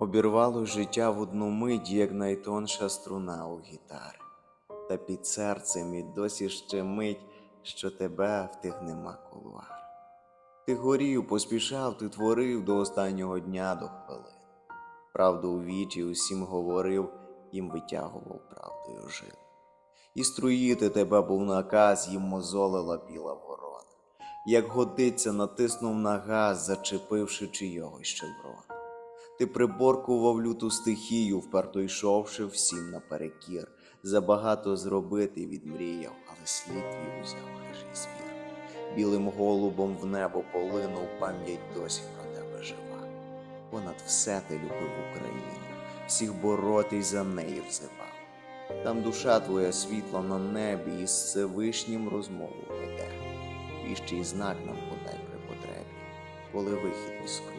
Обірвало життя в одну мить, як найтонша струна у гітари. Та під серцем і досі ще мить, що тебе в тих нема кулуар. Ти горів, поспішав, ти творив до останнього дня до хвилин. Правду у вічі усім говорив, їм витягував правдою жил. І струїти тебе був наказ, їм мозолила біла ворона. Як годиться, натиснув на газ, зачепивши чийогось щеброна. Ти приборкував люту стихію, вперто йшовши всім наперекір. Забагато зробити відмріяв, але слід твій узяв хижий звір. Білим голубом в небо полинув, пам'ять досі про тебе жива. Понад все ти любив Україну, всіх боротись за неї взивав. Там душа твоя світла на небі, і з Всевишнім розмову веде. Віщий знак нам подай при потребі, коли вихід іскру